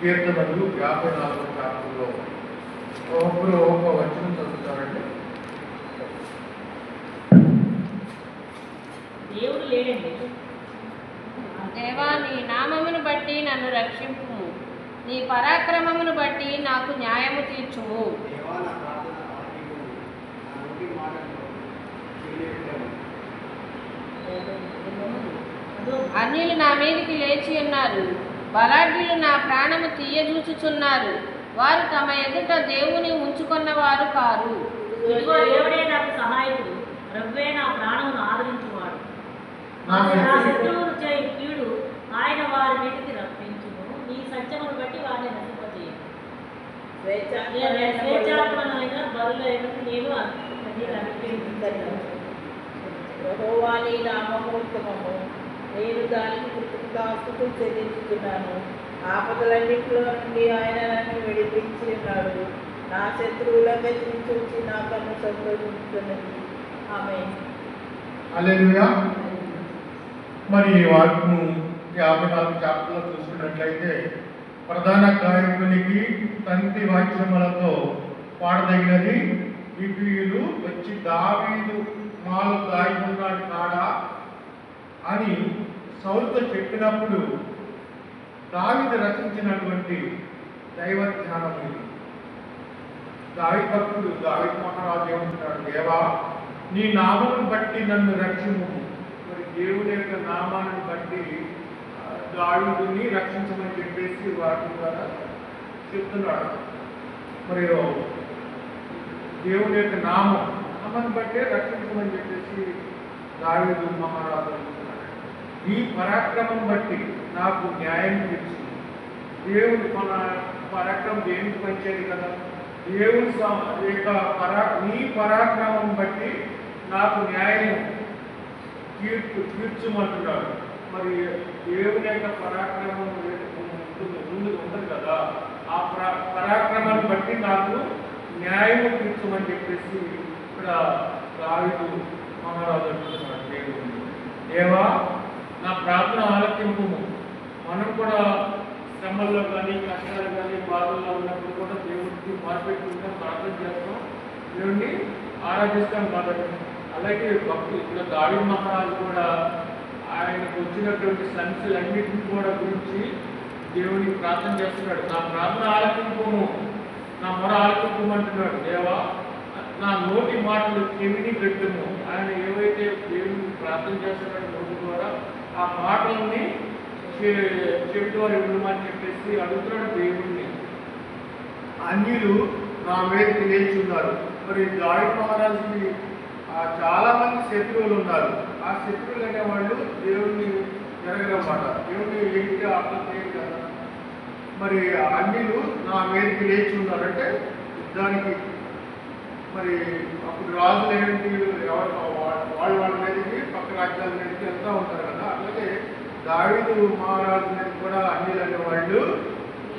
కీర్తనలు యాభై నాలుగు శాతంలో ఒక్కరు ఒక్క వచనం చదువుతారండి. దేవుడు లేడండి. దేవా నీ నామమును బట్టి నన్ను రక్షింపుము. నీ పరాక్రమమును బట్టి నాకు న్యాయము తీర్చుము. చెవియెత్తము. అన్యులు నా మీదికి లేచి ఉన్నారు. బలాఢ్యులు నా ప్రాణము తీయజూచుచున్నారు. వారు తమ ఎదుట దేవుని కారు. దేవుడే నాకు సహాయకుడు. రవ్వే నా ప్రాణమును ఆదరించువాడు. నా నా మీద- శత్రువులు చేయి. కీడు ఆయన వారి మీదకి రప్పించును నీ సత్యమును బట్టి వారిని నశింపజేయను బరులైన నేను దానికి కృతజ్ఞతాస్తుతులు చెల్లించుతున్నాను ఆపదలన్నింటిలో నుండి ఆయన నన్ను విడిపించి ఉన్నాడు. నా శత్రువులకే గతి నా కన్ను సంతోషిస్తున్నది ఆమె మరి ఈ వాక్యము యాభై నాలుగు చాప్టర్లో చూసుకున్నట్లయితే ప్రధాన గాయకునికి తంతి వాక్యములతో పాడదగినది విపియులు వచ్చి దావీదు మాలు గాయకున్నాడు కాడా అని సౌలుతో చెప్పినప్పుడు దావీదు రచించినటువంటి దైవ ధ్యానం ఇది. దావి భక్తుడు దావి మహారాజు ఏమంటున్నాడు దేవా నీ నామను బట్టి నన్ను రక్షింపు మరి దేవుని యొక్క నామాన్ని బట్టి దావిని రక్షించమని చెప్పేసి వాటి ద్వారా చెప్తున్నాడు. మరి దేవుని యొక్క నామం నామాన్ని బట్టే రక్షించమని చెప్పేసి దావిదు మహారాజు నీ ఈ పరాక్రమం బట్టి నాకు న్యాయం తెచ్చింది దేవుడు మన పరాక్రమం దేనికి వచ్చేది కదా? దేవుడు స- యొక్క పరా నీ పరాక్రమం బట్టి నాకు న్యాయం తీర్పు తీర్చుమంటున్నాడు. మరి దేవుని యొక్క పరాక్రమం ఉంటుంది ముందు ఉంటుంది కదా? ఆ పరా పరాక్రమాన్ని బట్టి నాకు న్యాయం తీర్చమని చెప్పేసి ఇక్కడ రాయుడు మహారాజు అంటున్నాడు దేవుడు. దేవా నా ప్రార్థన ఆలకింపు మనం కూడా శ్రమల్లో కానీ కష్టాలు కానీ బాధల్లో ఉన్నప్పుడు కూడా దేవుడికి మార్పెట్టుకుంటాం ప్రార్థన చేస్తాం. దేవుడిని ఆరాధిస్తాం కాబట్టి. అలాగే భక్తులు ఇక్కడ దాడి మహారాజు కూడా ఆయనకు వచ్చినటువంటి సమస్యలన్నింటినీ కూడా గురించి దేవుడిని ప్రార్థన చేస్తున్నాడు. నా ప్రార్థన ఆలకింపుము నా మొర ఆలకింపమంటున్నాడు దేవా నా నోటి మాటలు చెవిని పెట్టుము. ఆయన ఏవైతే దేవుడిని ప్రార్థన చేస్తున్నాడు నోటి ద్వారా ఆ మాటల్ని చె- ఇవ్వమని చెప్పేసి అడుగుతున్నాడు దేవుణ్ణి. అన్యులు నా మీదకి లేచి ఉన్నారు మరి దాడి మహారాజుకి చాలా మంది శత్రువులు ఉన్నారు. ఆ శత్రువులు అనేవాళ్ళు దేవుణ్ణి జరగరమాట దేవుణ్ణి ఏంటి అర్థం చేయరు కదా. మరి అన్యులు నా మీదకి లేచి ఉన్నారు అంటే యుద్ధానికి మరి అప్పుడు రాజులు ఏంటి? ఎవరు? వాళ్ళ వాళ్ళ మీదకి పక్క రాజ్యాల మీదకి వెళ్తూ ఉంటారు కదా. అలాగే దావిదు మహారాజు మీద కూడా అన్ని అనేవాళ్ళు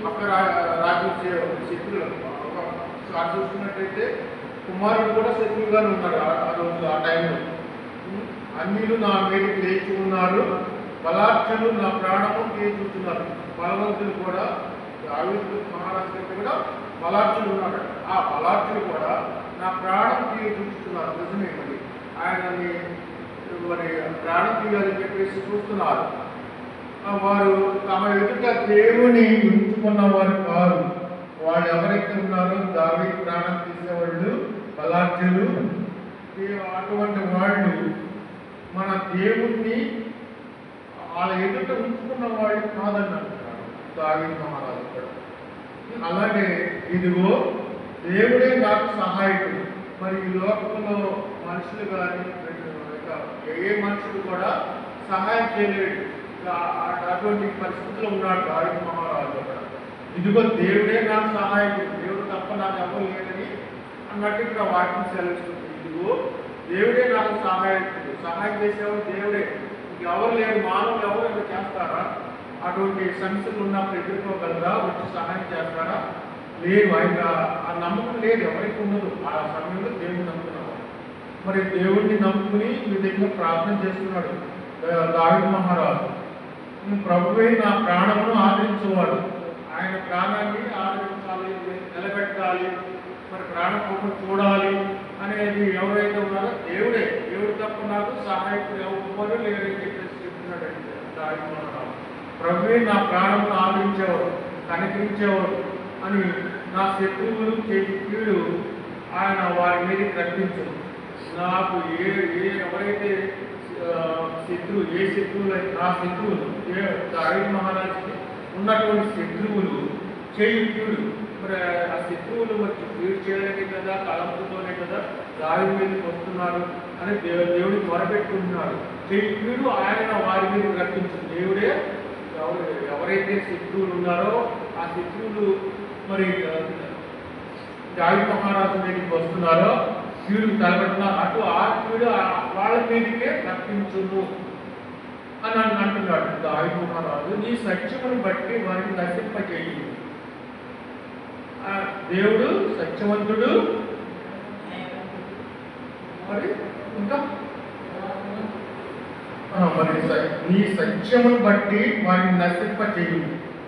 పక్క రా- రాజు చే- శత్రువులు. ఒకసారి చూసుకున్నట్టయితే కుమారుడు కూడా శత్రువుగానే ఉన్నారు ఆ- రోజు ఆ టైంలో. అన్నిలు నా మీదకి లేచి ఉన్నారు. బలాక్షలు నా ప్రాణము తీర్చుతున్నారు. బలవంతులు కూడా దావీదు మహారాజు కూడా బలార్చులు ఉన్నాడు ఆ బలార్చులు కూడా నా ప్రాణం తీర్చుతున్నారు. నిజమే మరి. ఆయనని మరి ప్రాణం తీయాలని చెప్పేసి చూస్తున్నారు. వారు తమ ఎదుట దేవుని ఉంచుకున్న వారు కాదు. వాళ్ళు ఎవరైతే ఉన్నారో దావి ప్రాణం తీసేవాళ్ళు బలాఢ్యులు. అటువంటి వాళ్ళు మన దేవుణ్ణి వాళ్ళ ఎదుట ఉంచుకున్న వాళ్ళు కాదని అంటున్నారు దావి మహారాజు కూడా. అలాగే ఇదిగో దేవుడే నాకు సహాయకుడు. మరి ఈ లోకంలో మనుషులు కానీ ఏ మనుషులు కూడా సహాయం చేయలేడు. అటువంటి పరిస్థితిలో ఉన్నాడు దావి మహారాజు కూడా. ఇదిగో దేవుడే నాకు సహాయకుడు దేవుడు తప్ప నాకు ఎవరు లేదని అన్నట్టు ఇక్కడ వాక్యం సెలవుస్తుంది. ఇదిగో దేవుడే నాకు సహాయకుడు సహాయం చేసేవాడు దేవుడే. ఎవరు లేరు. మానవులు ఎవరు ఇక్కడ చేస్తారా? అటువంటి సమస్యలు ఉన్నప్పుడు ఎదుర్కోగలరా వచ్చి సహాయం చేస్తారా? లేదు ఆయన ఆ నమ్మకం లేదు. ఎవరికి ఉండదు. ఆ సమయంలో దేవుడు నమ్ముతారు. మరి దేవుడిని నమ్ముకుని మీ దగ్గర ప్రార్థన చేస్తున్నాడు దావిడ మహారాజు. ప్రభువే నా ప్రాణమును ఆదరించేవాడు. ఆయన ప్రాణాన్ని ఆదరించాలి నిలబెట్టాలి మరి ప్రాణపోకం చూడాలి అనేది ఎవరైతే ఉన్నారో దేవుడే. దేవుడు తప్ప నాకు సహాయకుడు ఎవరు లేరని చెప్పేసి చెప్తున్నాడండి మహారాజు. ప్రభువే నా ప్రాణమును ఆదరించేవాడు కనికరించేవాడు అని నా శత్రువులు చేసి కీడు ఆయన వారి మీద కల్పించు నాకు ఏ ఏ ఎవరైతే శత్రువు ఏ శత్రువులు నా శత్రువులు ఏ దావిడ్ మహారాజుకి ఉన్నటువంటి శత్రువులు చేయుడు మరి ఆ శత్రువులు వచ్చి కీడు చేయలేదే కదా కలంపుతోనే కదా దావి మీదకి వస్తున్నారు అని దేవు దేవుడికి మొరపెట్టుకుంటున్నాడు. చేయుడు ఆయన వారి మీద రప్పించు. దేవుడే ఎవరు ఎవరైతే శత్రువులు ఉన్నారో ఆ శత్రువులు మరి దావి మహారాజు మీదకి వస్తున్నారో కీడు తలబెట్టినారు అటు ఆ కీడు వాళ్ళ మీదకే తప్పించును అని అని అంటున్నాడు దావి మహారాజు. నీ సత్యమును బట్టి వారిని నశింపచేయి దేవుడు సత్యవంతుడు. మరి ఇంకా? మరి నీ సత్యమును బట్టి వారిని నశింపచేయి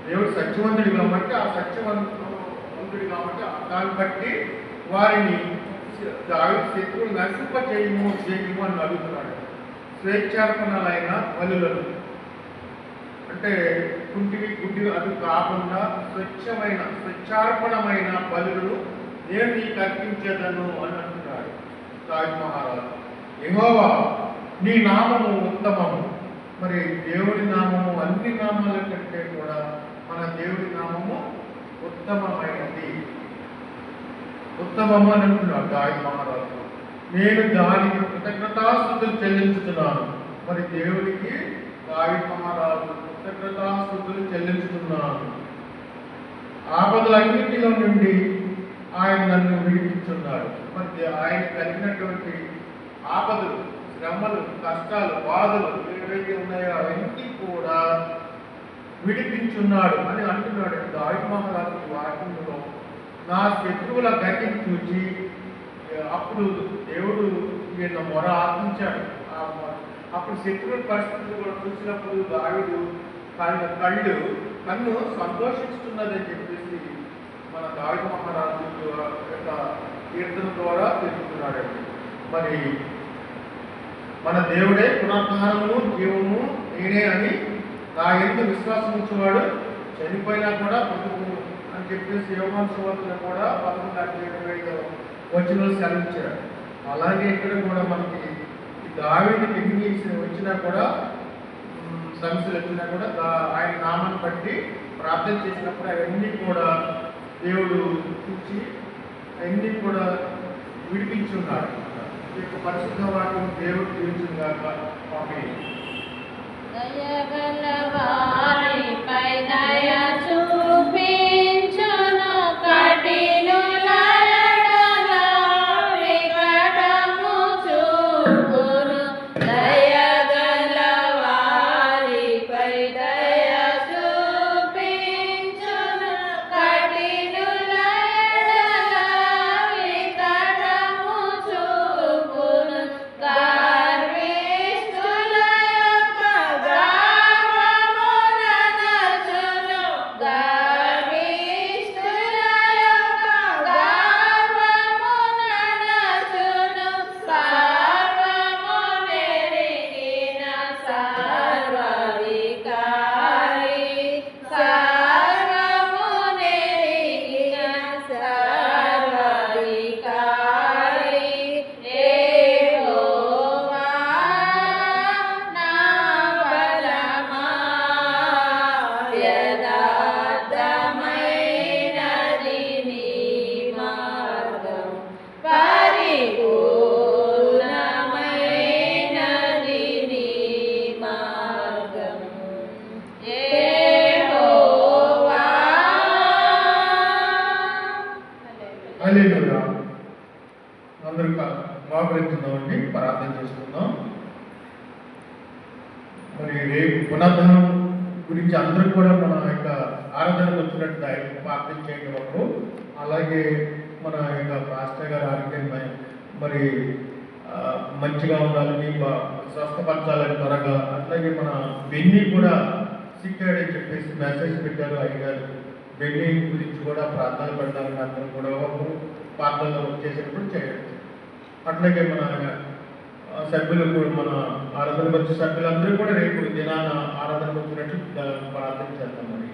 దేవుడు సత్యవంతుడు కాబట్టి ఆ సత్యవంతుడు కాబట్టి ఆ దాన్ని బట్టి వారిని దావి శత్రువులు నశింప చేయము అని అడుగుతున్నాడు. స్వేచ్ఛార్పణలైన బలులను. అంటే కుంటివి గుడ్డి అది కాకుండా స్వచ్ఛమైన స్వచ్ఛార్పణమైన బలులను నేను నీకు అర్పించేదను అని అంటున్నాడు తాజ్ మహారాజు. ఏమోవా నీ నామము ఉత్తమము. మరి దేవుడి నామము అన్ని నామాల కంటే కూడా మన దేవుడి నామము ఉత్తమమైనది. ఉత్తమము అని అంటున్నాడు తాజ్ మహారాజు. నేను దానికి కృతజ్ఞతాస్థుతులు చెల్లించుతున్నాను మరి దేవుడికి దావి మహారాజు కృతజ్ఞతాస్థుతులు చెల్లించుతున్నాను ఆపదలన్నింటిలో నుండి ఆయన నన్ను విడిపించున్నాడు. మరి ఆయన కలిగినటువంటి ఆపదలు శ్రమలు కష్టాలు బాధలు ఏవైతే ఉన్నాయో అవన్నీ కూడా విడిపించున్నాడు అని అంటున్నాడు దావి మహారాజు వాక్యంలో. నా శత్రువుల గతిని చూచి అప్పుడు దేవుడు ఈయన మొర ఆత్మించాడు ఆ అప్పుడు శత్రువుల పరిస్థితులు కూడా చూసినప్పుడు దావిడు తన కళ్ళు కన్ను సంతోషిస్తున్నదని చెప్పేసి మన దావిడ మహారాజు యొక్క కీర్తన ద్వారా తెలుసుకున్నాడండి. మరి మన దేవుడే పునర్ధానము జీవము నేనే అని నా ఎందుకు విశ్వాసం ఉంచేవాడు చనిపోయినా కూడా బతుకు అని చెప్పేసి యోగాన్ కూడా పదకొండు అరవై ఇరవై ఐదు వచ్చిన అలాగే ఇక్కడ కూడా మనకి దావిని ఎన్ని వచ్చినా కూడా సమస్యలు వచ్చినా కూడా ఆయన నామాన్ని బట్టి ప్రార్థన చేసినప్పుడు అవన్నీ కూడా దేవుడు చూసి అవన్నీ కూడా విడిపించి ఉన్నాడు ఈ యొక్క పరిశుద్ధ వాక్యం దేవుడు దీవించుగాక ఆమె దయగల వారిపై దయ చూ హలేలుగా అందరూ మోకరించుదామండి ప్రార్థన చేసుకుందాం. మరి రేపు పునర్ధనం గురించి అందరూ కూడా మన యొక్క ఆరాధనకు వచ్చినట్టు ఆయన ప్రార్థన చేయడం వరకు అలాగే మన యొక్క పాస్టర్ గారు ఆరోగ్యం మరి మంచిగా ఉండాలని స్వస్థపరచాలని త్వరగా అట్లాగే మన వెన్నీ కూడా సిక్కాడని చెప్పేసి మెసేజ్ పెట్టారు అయ్యగారు. పెళ్ళి గురించి కూడా ప్రార్థనలు పెట్టాలని మాత్రం కూడా ఒకరు పార్టీలో చేసేటప్పుడు చేయవచ్చు అట్లాగే మన సభ్యులు కూడా మన ఆరాధనకు వచ్చే సభ్యులందరూ కూడా రేపు దినాన ఆరాధనకు వచ్చినట్టు ప్రార్థన చేద్దాం మరి.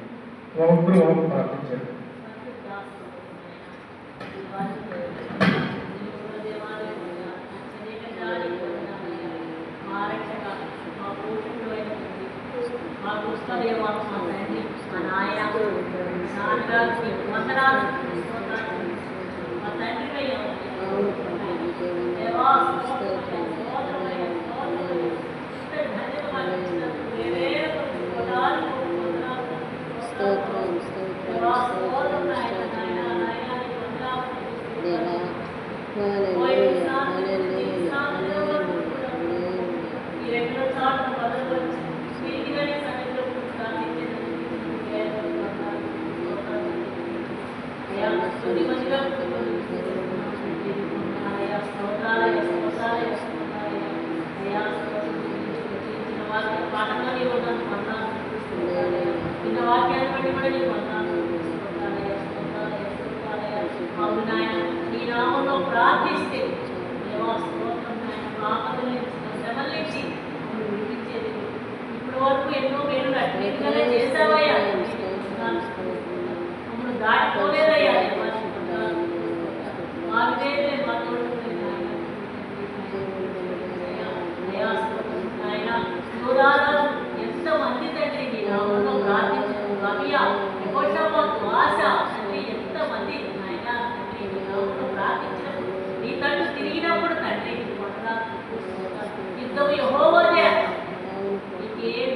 ఒకరు ఒక్కొక్క ప్రార్థన చేద్దాం. స్తోత్రం స్తోత్రం స్తోత్రం స్తోత్రం దేవా హల్లెలూయా హల్లెలూయా హల్లెలూయా ఈ రెండు సార్లు మొదలు వచ్చి స్వీకరణ సన్నిధిలో అయ్యా తుది మధ్యలో అయ్యా స్తోత్రాలయ స్తోత్రాలయ స్తోత్రాలయ అయ్యా ఇచ్చిన వాక్య పాఠంగా నీ వందనాలు వందనాలు చిన్న వాక్యాన్ని బట్టి కూడా నీ వందనాలు స్తోత్రాలయ స్తోత్రాలయ స్తోత్రాలయ అవును నాయన నీ నామంలో ప్రార్థిస్తే దేవా స్తోత్రం నాయన ఆపదల నుంచి శ్రమల నుంచి మమ్మల్ని విడిపించేది ఇప్పటి వరకు ఎన్నో అట్టిగానే చేసావయ్యా మమ్మల్ని దాటిపోలేదయ్యా దేవా స్తోత్రాలు. మాకే మా తోడు అయ్యా స్తోత్రం నాయన స్తోత్రాలు ఎంత మంది తండ్రి నీ నామంలో ప్రార్థించడం రమ్య యెహోషాపాతు ఆశ తండ్రి ఎంత మంది నాయన తండ్రి నీ నామంలో ప్రార్థించినప్పుడు నీ తట్టు తిరిగినప్పుడు తండ్రి నీకు వందనాలు. యుద్ధం యెహోవాదే నీకేం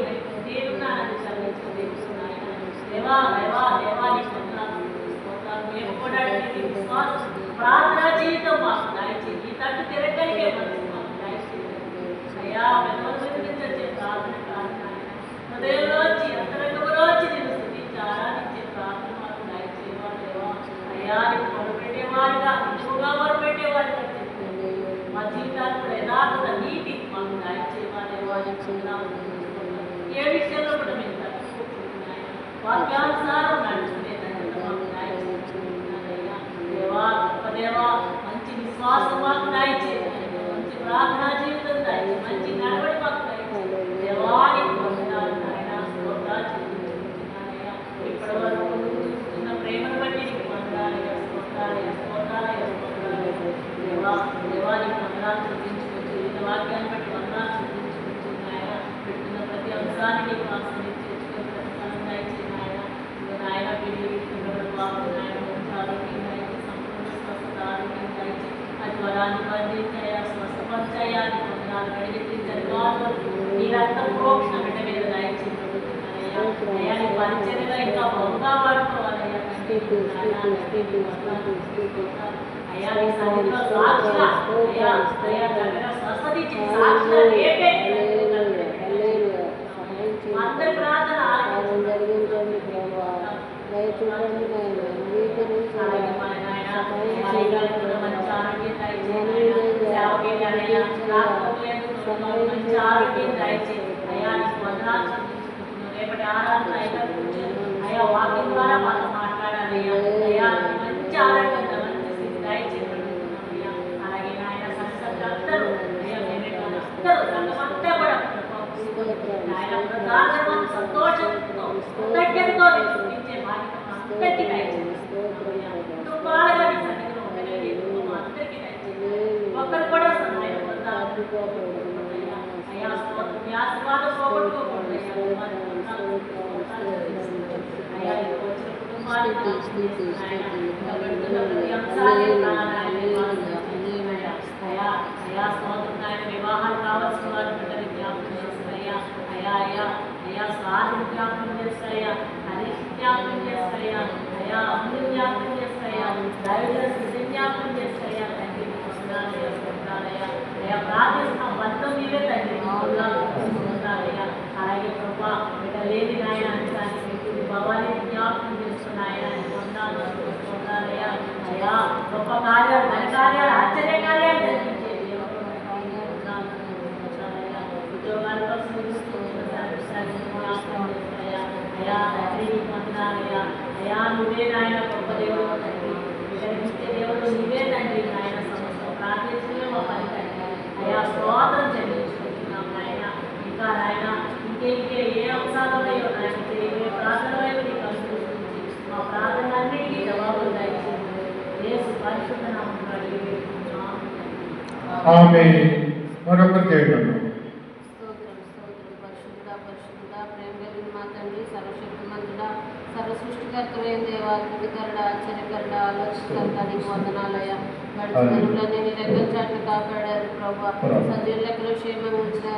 దేవున్నానని చదివించుకున్నాయన దేవా దేవా దేవా నీ వందనాలు. స్తోత్రాలు. మేము కూడా నీ విశ్వాసం ప్రార్థనా జీవితం మాకు దయచేయి నీ తట్టు తిరగలిగే మనసు అయ్యా పెద్దల ప్రార్థన కాదు నాయన. హృదయంలోంచి అంతరంగంలోంచి నిన్ను స్తుతించి ఆరాధించే ప్రార్థన మాకు దయచేయవాడేవా అయ్యా నీకు మొదలుపెట్టేవారుగా ఎక్కువగా మొదలుపెట్టేవారుగా చెప్తుంది మా జీవితాలు కూడా యథార్థత నీటి మాకు దయచేయవా దేవా? నీకు ఏ విషయంలో కూడా మేము తప్పిపోతున్నాయి వాక్యానుసారం నడుచుకునే ధన్యత మాకు దయచేయవా దేవా గొప్ప దేవా మంచి విశ్వాసం మాకు దయచేయండి మంచి ప్రార్థనా జీవితం దయచేయండి మంచి నడవడి మాకు దయచేయండి దేవానికి వందనాలు నాయన స్తోత్రాలు చెల్లించుకుంటున్నానయ్యా ఇప్పటి వరకు నువ్వు చూస్తున్న ప్రేమను బట్టి నీకు వందనాలయ్యా స్తోత్రాలయ్యా స్తోత్రాలయ్యా స్తోత్రాలయ్యా దేవా దేవానికి వందనాలు చూపించుకోవచ్చు ఈ వాక్యాన్ని బట్టి వందనాలు చూపించుకోవచ్చు నాయన పెడుతున్న ప్రతి అంశాన్ని నీకు ఆశ్రయించి తెచ్చుకొని ప్రతిఫలం దయచేయి నాయన ఇదిగో నాయన వీడి ఉండడం బాబు నాయన మంచి ఆరోగ్యం దయచేయి సంపూర్ణ స్వస్థత ఆరోగ్యం దయచేయి అది వరాన్ని బంధించాయా స్వస్థపరిచాయా నీ వందనాలు కడిగించారు కాదు నీ రక్త ప్రోక్షణ బిడ్డ మీద దయచేయి ప్రభుత్వమయ్యా అయ్యా నీ పరిచర్యలో ఇంకా బహుగా వాడుకోవాలయ్యా తండ్రి నాయనా, తండ్రి, నీ వందనాలు, స్తోత్రాలు. అయ్యా నీ సన్నిధిలో సాక్షిగా అయ్యా అయ్యా చక్కగా స్వస్థత ఇచ్చి సాక్షిగా రేపే మా అందరి ప్రార్థన ఆలకించు. జరిగించండి ప్రభా దయచూడండి నాయన అలాగే మన నాయన, అయ్యగారికి కూడా మంచి ఆరోగ్యం దయచేయి నాయన. సేవకి నాయన, రాకపోలేదు, తోడుగా మంచి ఆరోగ్యం దయచేయి. అయ్యా, నీకు వందనాలు చెల్లించుకుంటున్నాను. రేపటి ఆరాధన అయ్యగారు కూర్చొని, అయ్యా వాక్యం ద్వారా మాతో మాట్లాడాలి అయ్యా. అయ్యా, మంచి ఆరోగ్యం మంచి స్థితి దయచేయి అడుగుతున్నాం అయ్యా. అలాగే నాయన సంస్థలు అందరూ అయ్యా మేమే అందరూ సంఘమంతా కూడా నాయన ప్రధానమైన సంతోషంతో కృతజ్ఞతతో నీకు బాధ్యత అందరికీ సన్నిధిలో ఉండగలిగే అందరికీ ఒక్కరు కూడా సహాయం అయ్యా, స్తోత్రం. ఆశీర్వాదం పోగొట్టుకోకూడదు అయ్యా. వచ్చిన ఇంకా పెడుతున్న ప్రతి అంశాన్ని ప్రాణాన్ని ఆశీర్వదించండి. అయ్యా, అయ్యా, అయ్యా, స్తోత్రం నాయన వివాహాలు కావాల్సిన వారి బిడ్డని జ్ఞాపకం చేస్తాయా అయ్యా అయ్యా అయ్యా సాధన జ్ఞాపకం చేస్తాయా హరీష్ జ్ఞాపకం చేస్తాయా అయ్యా అమ్ములు జ్ఞాపకం చేస్తాయా దైవ సిద్ధ జ్ఞాపకం చేస్తాయా తండ్రి నీకు వందనాలయ్యా, స్తోత్రాలయ్యా. అయ్యా ప్రార్థిస్తున్నాం బంధం నీవే తండ్రి నీకు వందనాలు, స్తోత్రాలయ్యా. అలాగే ప్రభా బిడ్డ లేని నాయన అంటానికి మీకు భవానీ జ్ఞాపకం చేస్తున్నాయన వందనాలు స్తోత్రాలయ్యా అయ్యా గొప్ప కార్యాలు ఘన కార్యాలు ఆశ్చర్య కార్యాలు జరిగించే దేవుడు వందనాలు స్తోత్రాలయ్యా. ఉద్యోగాల కోసం చూస్తున్న సర్వీస్ జ్ఞాపకం చేస్తాయా అయ్యా తండ్రి నీకు వందనాలయ్యా అయ్యా నువ్వే నాయన గొప్ప దేవుడు తండ్రి. క్షమించే దేవుడు నువ్వే తండ్రి నాయన సమస్తం ప్రార్థించలే మా పని తండ్రి అయ్యా స్తోత్రం చెల్లించుకుంటున్నాం నాయన. ఇంకా నాయన ఇంకే ఇంకే ఏ అంశాలలో నాయన ఏ ప్రార్థన వైపు నీకు అనుసరిస్తుంది మా ప్రార్థనలన్నిటికీ జవాబులు దయచేయండి యేసు పరిశుద్ధ నామములో అడిగి వేడుకుంటున్నాం. ఆమె మరొకరు చేయగలరు స్తోత్రం స్తోత్రం పరిశుద్ధ పరిశుద్ధ ప్రేమ కలిగిన మా తండ్రి సర్వశక్తిమంతుడ సర్వ సృష్టికర్తమైన దేవా కృతికరుడ ఆశ్చర్యకరుడ ఆలోచకర్త నీకు వందనాలయ గడిచిన నేను లెక్కల చాట్లు కాపాడారు ప్రభా. క్షేమం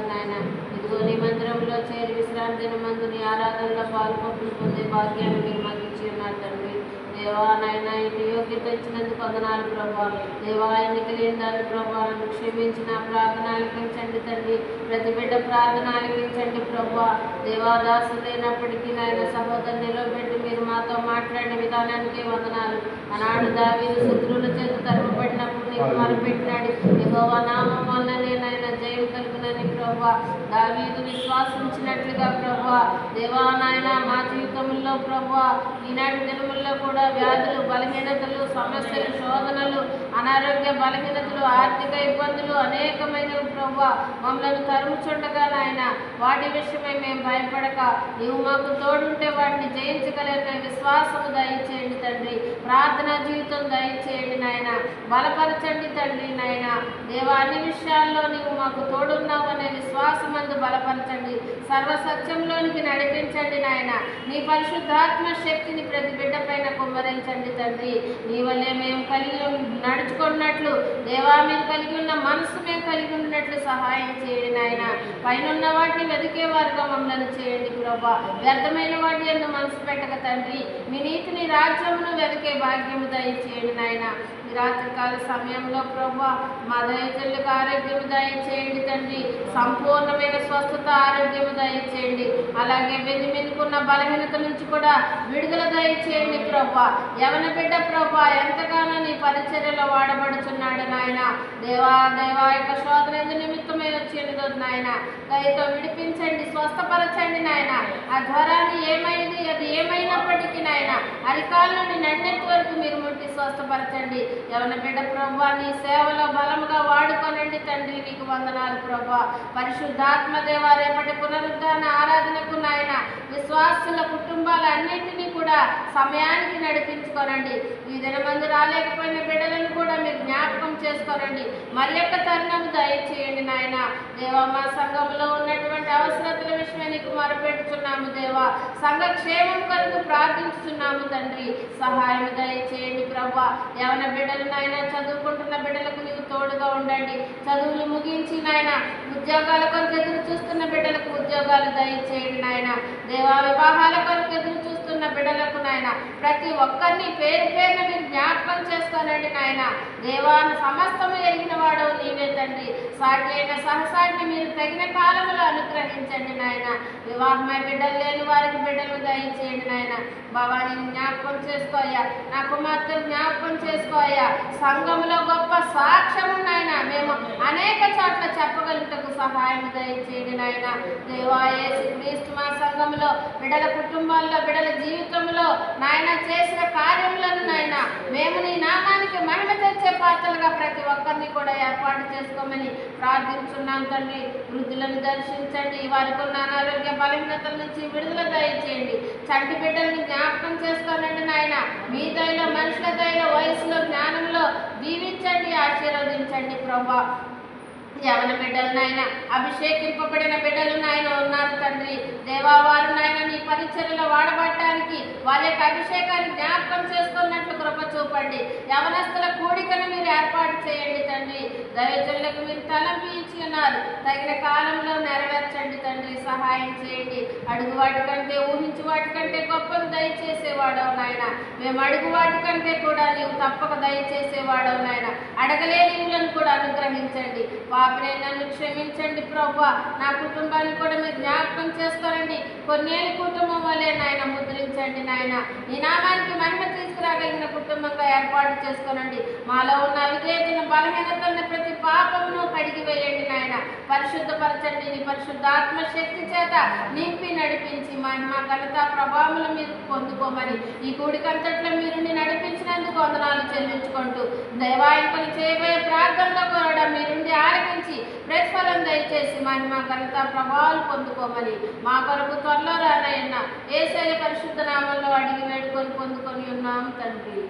నాయన. ఇదిగో నీ మందిరంలో చేరి విశ్రాంతి దినమందు నీ ఆరాధనలో పాల్గొంటుని పొందే భాగ్యాన్ని మీరు మాకు ఇచ్చి ఉన్నారు తండ్రి. దేవా నాయన ఇటు యోగ్యత ఇచ్చినందుకు వందనాలు ప్రభావం దేవా ఎన్నిక లేని దాని ప్రభావాలను క్షమించిన ప్రార్థన ఆలకించండి తండ్రి ప్రతి బిడ్డ ప్రార్థన ఆలకించండి ప్రభా. దేవా దాసులైనప్పటికీ నాయన సహోదరు నిలబెట్టి మీరు మాతో మాట్లాడిన విధానానికి వందనాలు. ఆనాడు దావీదు శత్రువుల చేత తరమబడినప్పుడు నీకు మొరపెట్టినాడు. యెహోవా నామం వల్లనే నాయన ప్రభు దావీదు విశ్వాసించినట్లుగా ప్రభు దేవా నాయన మా జీవితంలో ప్రభు ఈనాటి దినముల్లో కూడా వ్యాధులు బలహీనతలు సమస్యలు శోధనలు అనారోగ్య బలహీనతలు ఆర్థిక ఇబ్బందులు అనేకమైనవి ప్రభు మమ్మల్ని తరుముచుండగా నాయన వాటి విషయమై మేము భయపడక. నీవు మాకు తోడుంటే వాటిని జయించగలిగిన విశ్వాసము దయచేయండి తండ్రి. ప్రార్థన జీవితం దయచేయండి నాయన. బలపరచండి తండ్రి నాయన. దేవా అన్ని విషయాల్లో నీవు మాకు తోడున్నావు అనే విశ్వాసమందు బలపరచండి. సర్వ సత్యంలోనికి నడిపించండి నాయన. నీ పరిశుద్ధాత్మ శక్తిని ప్రతి బిడ్డ పైన కుమ్మరించండి తండ్రి. నీ వల్లే మేము కలిగి నడుచుకున్నట్లు దేవా మీరు కలిగి ఉన్న మనసు మేము కలిగి ఉన్నట్లు సహాయం చేయండి నాయన. పైన ఉన్న వాటిని వెతికే వారుగా మమ్మల్ని చేయండి ప్రభా. వ్యర్థమైన వాటి ఎందు మనసు పెట్టక తండ్రి. మీ నీతిని రాజ్యమును వెతికే భాగ్యము దయచేయండి నాయన. రాత్రికాల సమయంలో ప్రభా మా దయచల్లికి ఆరోగ్యము దయచేయండి తండ్రి. సంపూర్ణమైన స్వస్థత ఆరోగ్యము దయచేయండి. అలాగే వెన్ను మెనుకున్న బలహీనత నుంచి కూడా విడుదల దయచేయండి ప్రభా. యవన బిడ్డ ప్రభా ఎంతగానో నీ పరిచర్యలో వాడబడుచున్నాడు నాయన. దేవా దేవా యొక్క శోధన ఎందు నిమిత్తమై వచ్చిందో నాయన. దయతో విడిపించండి స్వస్థపరచండి నాయన. ఆ జ్వరాన్ని ఏమైంది? అది ఏమైనప్పటికీ నాయన అరికాల నుండి నన్నెత్తి వరకు మీరు ముట్టి స్వస్థపరచండి. యవన బిడ్డ ప్రభా నీ సేవలో బలముగా వాడుకోనండి తండ్రి నీకు వందనాలు ప్రభా. పరిశుద్ధాత్మ దేవ రేపటి పునరుద్ధాన ఆరాధనకు నాయన విశ్వాసుల కుటుంబాలన్నింటినీ కూడా సమయానికి నడిపించుకోనండి ఈ దినమందు రాలేకపోయిన బిడ్డలను కూడా మీరు జ్ఞాపకం చేసుకోనండి మరి యొక్క తరుణం దయచేయండి నాయన. దేవా మా సంఘంలో ఉన్నటువంటి అవసరతల విషయమే నీకు మొరపెట్టుచున్నాము దేవా. సంఘ క్షేమం కొరకు ప్రార్థించుతున్నాము తండ్రి. సహాయం దయచేయండి ప్రభా. యవన బిడ్డలు నాయన చదువుకుంటున్న బిడ్డలకు నీకు తోడుగా ఉండండి. చదువులు ముగించి నాయన ఉద్యోగాల కొరకు ఎదురు చూస్తున్న బిడ్డలకు ఉద్యోగాలు దయచేయండి నాయన. దేవా వివాహాల కొరకు ఎదురు చూస్తున్న బిడ్డలకు నాయన ప్రతి ఒక్కరిని పేరు పేరున మీరు జ్ఞాపకం చేసుకోనండి నాయన. దేవాను సమస్తము ఎరిగిన వాడు నీవే తండ్రి. సాటి అయిన సహసాటిని మీరు తగిన కాలంలో అనుగ్రహించండి నాయన. వివాహమై బిడ్డలు లేని వారికి బిడ్డలు దయచేయండి నాయన. భవాని జ్ఞాపకం చేసుకోయా నా కుమార్తె జ్ఞాపకం చేసుకోయా సంఘంలో గొప్ప సాక్ష్యము నాయన. మేము అనేక చోట్ల చెప్పగలుగుటకు సహాయం దయచేయండి నాయన. దేవాయేసు క్రీస్తు మా సంఘంలో బిడల కుటుంబాల్లో బిడల జీవితంలో నాయన చేసిన కార్యములను నాయన. మేము నీ నామానికి మహిమ తెచ్చే పాత్రలుగా ప్రతి ఒక్కరిని కూడా ఏర్పాటు చేసుకోమని ప్రార్థించున్నాను తండ్రి. వృద్ధులను దర్శించండి. వారికి ఉన్న అనారోగ్య బలహీనతల నుంచి విడుదల దయచేయండి. చంటి బిడ్డలను జ్ఞాపకం చేసుకోనండి నాయన. మీ దయలో మనుషుల దయలో వయసులో జ్ఞానంలో దీవించండి ఆశీర్వదించండి ప్రభా. యవన బిడ్డలు నాయన అభిషేకింపబడిన బిడ్డలు నాయన ఉన్నారు తండ్రి. దేవా వారు నాయన నీ పరిచర్యలో వాడబడటానికి వారి యొక్క అభిషేకాన్ని జ్ఞాపకం చేసుకున్నట్లు కృప చూపండి. యవనస్తుల కూడికను మీరు ఏర్పాటు చేయండి తండ్రి. దరిద్రులకు మీరు తలంపించి ఉన్నారు తగిన కాలంలో నెరవేర్చండి తండ్రి సహాయం చేయండి. అడుగు వాటికంటే ఊహించి వాటికంటే గొప్పను దయచేసేవాడవు నాయన. మేము అడుగు వాటికంటే కూడా నీవు తప్పక దయచేసేవాడవు నాయన. అడగలేని ఇవులను కూడా అనుగ్రహించండి. పాపనే నన్ను క్షమించండి ప్రభా. నా కుటుంబాన్ని కూడా మీరు జ్ఞాపకం చేసుకోనండి కొన్నేళ్ళ కుటుంబం వలె నాయన ముద్రించండి నాయన. ఈ నామానికి మహిమ తీసుకురాగలిగిన కుటుంబంగా ఏర్పాటు చేసుకోనండి. మాలో ఉన్న అవిధేయతను బలహీనతలను ప్రతి పాపమును కడిగి వేయండి నాయన. పరిశుద్ధపరచండి. నీ పరిశుద్ధాత్మ శక్తి చేత నింపి నడిపించి మహిమ ఘనత ప్రభావములు మీరు పొందుకోమని. ఈ కూడికంతట్లో మీరు నడిపించినందుకు వందనాలు చెల్లించుకుంటూ దైవాయింపని చేయబోయే ప్రార్థనలో కోరడం మీరుండి ఆలకించి ప్రతిఫలం దయచేసి మహిమ ఘనత ప్రభావాలు పొందుకోమని మా కొరకు త్వరలో రానయ్యన్న ఏసైన పరిశుద్ధ నామంలో అడిగి వేడుకొని పొందుకొని ఉన్నాం తండ్రి.